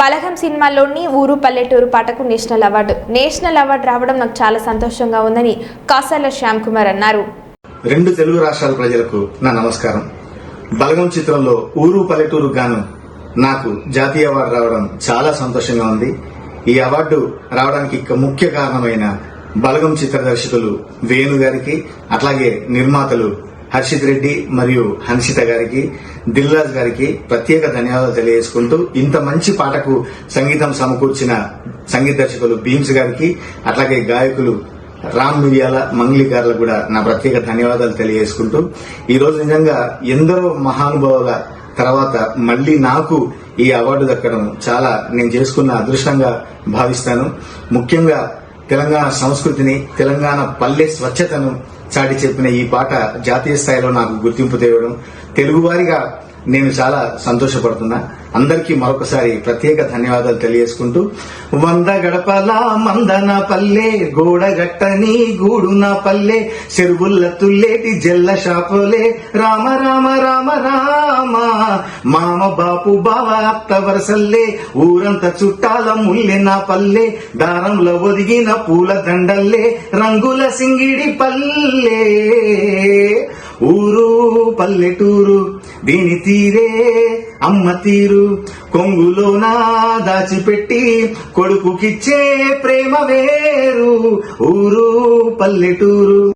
బలగం సినిమాలోని ఊరు పల్లెటూరు పాటకు నేషనల్ అవార్డు. నేషనల్ అవార్డు రావడం నాకు చాలా సంతోషంగా ఉందని కాసాల శ్యామ్ కుమార్ అన్నారు. రెండు తెలుగు రాష్ట్రాల ప్రజలకు నా నమస్కారం. బలగం చిత్రంలో ఊరు పల్లెటూరు గాను నాకు జాతీయ అవార్డు రావడం చాలా సంతోషంగా ఉంది. ఈ అవార్డు రావడానికి ముఖ్య కారణమైన బలగం చిత్ర దర్శకులు వేణు గారికి అట్లాగే నిర్మాతలు హర్షిత్ రెడ్డి మరియు హన్షిత గారికి దిల్రాజ్ గారికి ప్రత్యేక ధన్యవాదాలు తెలియజేసుకుంటూ ఇంత మంచి పాటకు సంగీతం సమకూర్చిన సంగీత దర్శకులు భీమ్స్ గారికి అట్లాగే గాయకులు రామ్ మిరియాల మంగ్లీ గారులకు కూడా నా ప్రత్యేక ధన్యవాదాలు తెలియజేసుకుంటూ ఈ రోజు నిజంగా ఎందరో మహానుభావుల తర్వాత మళ్ళీ నాకు ఈ అవార్డు దక్కడం చాలా నేను చేసుకున్న అదృష్టంగా భావిస్తాను. ముఖ్యంగా తెలంగాణ సంస్కృతిని తెలంగాణ పల్లె స్వచ్ఛతను చాటి చెప్పిన ఈ పాట జాతీయ స్థాయిలో నాకు గుర్తింపు తేవడం తెలుగువారిగా నేను చాలా సంతోషపడుతున్నా. అందరికీ మరొకసారి ప్రత్యేక ధన్యవాదాలు తెలియజేసుకుంటూ వంద గడపల మందన పల్లె గోడగట్టని గూడున పల్లె చెరువుల్ల తుల్లేటి జల్ల షాపులే రామ రామ రామ రామ మామ బాపు బావ అత్త వరసల్లే ఊరంత చుట్టాల ముల్లె నా పల్లె దారంలో ఒదిగిన పూల దండల్లే రంగుల సింగిడి పల్లె ఊరు పల్లెటూరు దీని తీరే అమ్మ తీరు. కొంగులోన దాచిపెట్టి కొడుకుకిచ్చే ప్రేమ వేరు. ఊరు పల్లెటూరు.